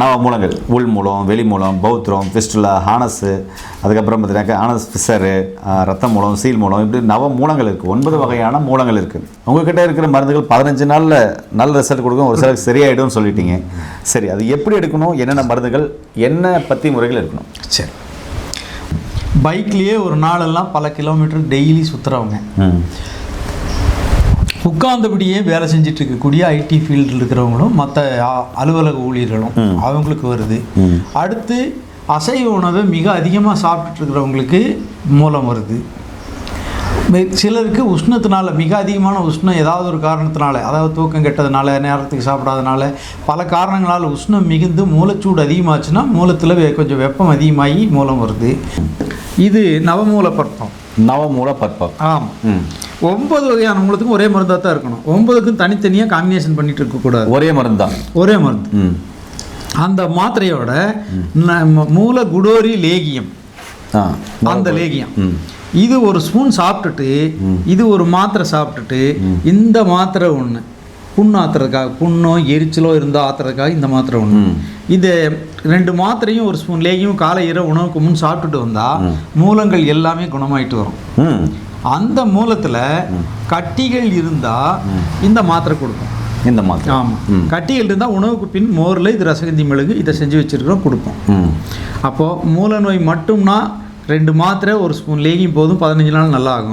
நவ மூலங்கள் உள் மூலம் வெளி மூலம் பௌத்திரம் ஃபிஸ்டுலா ஹானஸு அதுக்கப்புறம் பார்த்தீங்கன்னாக்கா ஆனஸ் ஃபிஷரு ரத்த மூலம் சீல் மூலம் இப்படி நவ மூலங்கள் இருக்குது ஒன்பது வகையான மூலங்கள் இருக்குது உங்ககிட்ட இருக்கிற மருந்துகள் பதினஞ்சு நாளில் நல்ல ரிசல்ட் கொடுக்கும். ஒரு சிலருக்கு சரியாயிடும்னு சொல்லிட்டீங்க. சரி அது எப்படி எடுக்கணும்? என்னென்ன மருந்துகள்? என்ன பற்றி முறைகள் எடுக்கணும்? சரி. பைக்லேயே ஒரு நாளெல்லாம் பல கிலோமீட்டர் டெய்லி சுற்றுறவங்க உட்கார்ந்தபடியே வேலை செஞ்சுட்டு இருக்கக்கூடிய ஐடி ஃபீல்டில் இருக்கிறவங்களும் மற்ற அலுவலக ஊழியர்களும் அவங்களுக்கு வருது. அடுத்து அசைவ உணவை மிக அதிகமாக சாப்பிட்டுட்டு இருக்கிறவங்களுக்கு மூலம் வருது. சிலருக்கு உஷ்ணத்தினால மிக அதிகமான உஷ்ணம் ஏதாவது ஒரு காரணத்தினால அதாவது தூக்கம் கெட்டதுனால நேரத்துக்கு சாப்பிடாதனால பல காரணங்களால் உஷ்ணம் மிகுந்து மூலச்சூடு அதிகமாச்சுன்னா மூலத்தில் கொஞ்சம் வெப்பம் அதிகமாகி மூலம் வருது. இது நவமூல பற்பம் நவமூல பற்பம் ஆமாம் ஒன்பது வகையான மூலத்துக்கும் ஒரே மருந்தாக தான் இருக்கணும். ஒன்பதுக்கும் தனித்தனியாக காம்பினேஷன் பண்ணிட்டு இருக்கக்கூடாது ஒரே மருந்து? தான் ஒரே மருந்து. அந்த மாத்திரையோட மூல குடோரி லேகியம். அந்த லேகியம். இது ஒரு ஸ்பூன் சாப்பிட்டுட்டு இது ஒரு மாத்திரை சாப்பிட்டுட்டு இந்த மாத்திரை ஒன்று புண்ணு ஆத்துறதுக்காக புண்ணோ எரிச்சலோ இருந்தால் ஆத்துறதுக்காக இந்த மாத்திரை ஒன்று. இது ரெண்டு மாத்திரையும் ஒரு ஸ்பூன் லேகியும் காலை இரவு உணவுக்கு முன் சாப்பிட்டுட்டு வந்தால் மூலங்கள் எல்லாமே குணமாயிட்டு வரும். அந்த மூலத்தில் கட்டிகள் இருந்தால் இந்த மாத்திரை கொடுக்கும் இந்த மாதிரி ஆமாம் கட்டிகள் இருந்தால் உணவுக்கு பின் மோரில் இது ரசகந்தி மிளகு இதை செஞ்சு வச்சுருக்கிறோம் கொடுப்போம். அப்போது மூல நோய் மட்டும்னா ரெண்டு மாத்திரை ஒரு ஸ்பூன் லேகியும் போதும் பதினஞ்சு நாள் நல்லா ஆகும்